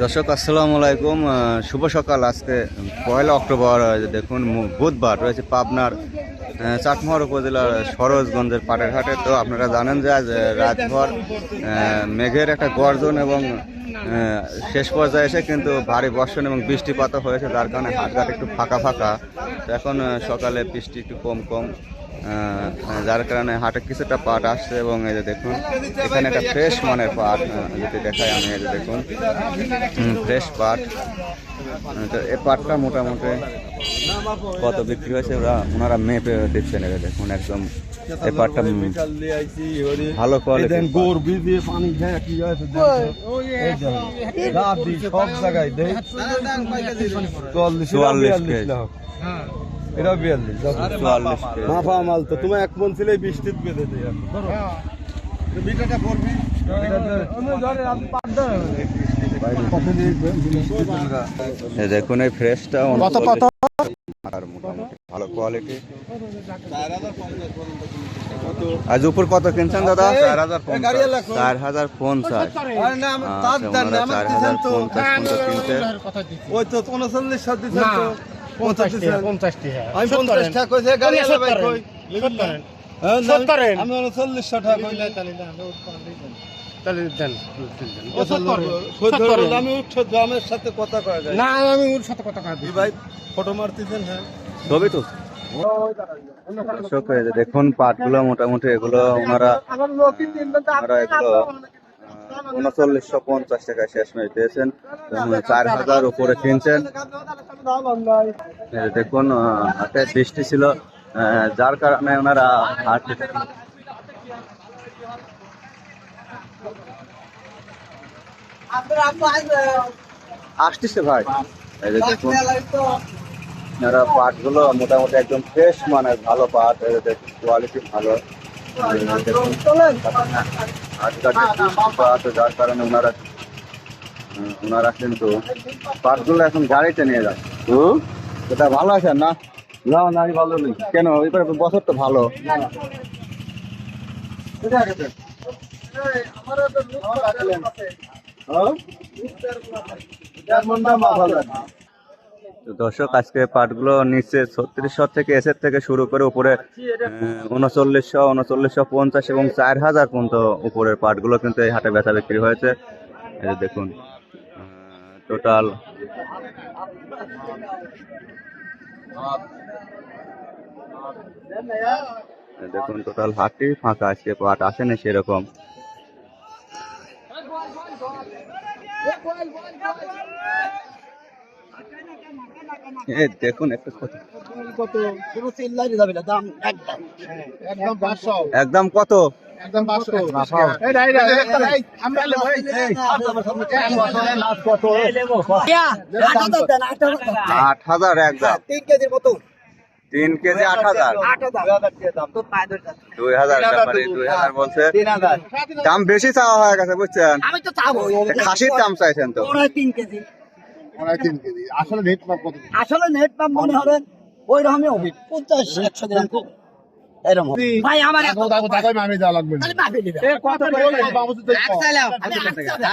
দর্শক, আসসালামু আলাইকুম। শুভ সকাল। আজকে পয়লা অক্টোবর দেখুন বুধবার রয়েছে পাবনার চাকমার উপজেলার সরোজগঞ্জের পাটের হাটে তো আপনারা জানেন যে আজ রাতভর মেঘের একটা গর্জন এবং শেষ পর্যায়ে এসে কিন্তু ভারী বর্ষণ এবং বৃষ্টিপাত হয়েছে, যার কারণে হাটঘাট একটু ফাঁকা ফাঁকা। এখন সকালে বৃষ্টি একটু কম কম। যার কারণে হাটে কিছুটা পাট আসছে এবং এই যে দেখুন এখানে একটা ফ্রেশ মানের পাট যদি দেখাই আমি এই যে দেখুন ফ্রেশ পাট তো এই পাটটা মোটামুটি কত বিক্রি হয়েছে ওরা ওনারা মেপে দিচ্ছেন এই দেখুন একদম এই পাটটা ভালো কোয়ালিটি গোর দিয়ে পানি কি সব জায়গায় চুয়াল্লিশ এটা বিয়াল্লিশ চুয়াল্লিশ মাফা মাল তো তুমি এক মন ছিলে বৃষ্টিত বেঁধে দিই দেখুন এই ফ্রেশটা কত কত আর মোটামুটি ভালো কোয়ালিটি আজ উপর কত কিনছেন দাদা? চার হাজার চার হাজার পঞ্চাশ। চার হাজার পঞ্চাশ ওই তো উনচল্লিশ সাত পঞ্চাশ দিচ্ছেন হ্যাঁ আমি পঞ্চাশ টাকা কইছে গাড়ি ভাই কই? সত্তরেন। হ্যাঁ। টাকা কইলে তাহলে দেন আমি উঠছো গ্রামের সাথে কথা কয়া যায়। না আমি ওর সাথে কথা কথা এই ভাই ফটো মারতেছেন হ্যাঁ। তো। দেখুন পাটগুলো মোটামুটি এগুলো ওনারা ওনারা এগুলো উনচল্লিশশো পঞ্চাশ টাকায় শেষ মেয়ে পেয়েছেন চার হাজার উপরে কিনছেন। দেখুন হাতে বৃষ্টি ছিল যার কারণে ওনারা হাট আসতেছে ভাই। দেখুন আপনারা পাটগুলো মোটামুটি একদম ফ্রেশ মানে ভালো পাট কোয়ালিটি ভালো। দেখুন, আজকাল পাট যার কারণে ওনারা ওনারা কিন্তু পাটগুলো এখন গাড়িতে নিয়ে যান এটা ভালো আছে না না না আমি ভালো নেই কেন এবার বছর তো ভালো তো দর্শক, আজকে পাটগুলো নিচে ছত্রিশশো থেকে এসের থেকে শুরু করে উপরে উনচল্লিশশো উনচল্লিশশো পঞ্চাশ এবং চার হাজার পর্যন্ত উপরের পাটগুলো কিন্তু এই হাটে বেচা বিক্রি হয়েছে। এই দেখুন টোটাল দেখুন, টোটাল হাটটি ফাঁকা, আজকে পাট আসেনি সেরকম। দেখুন একটা কথা। কত? পুরো চিল্লাই যাবে না দাম একদম। একদম পাঁচশো। একদম কত? একদম পাঁচশো। এই রাই রাই আমরা লে ভাই এই আট হাজার একদম তিন কেজির মতো। তিন কেজি আট হাজার। আট হাজার তো পাঁচ হাজার দুই হাজার দুই হাজার বলছে। দাম বেশি চাওয়া হয়ে গেছে বুঝছেন? খাসির দাম চাইছেন তো। তিন কেজি। আসলে নেট পাম্প কত আসলে নেট পাম্প মনে হবে ওই রকমই হবে পঞ্চাশ একশো গ্রাম এরকম হবে। ভাই আমার আমি যা লাগবে কত।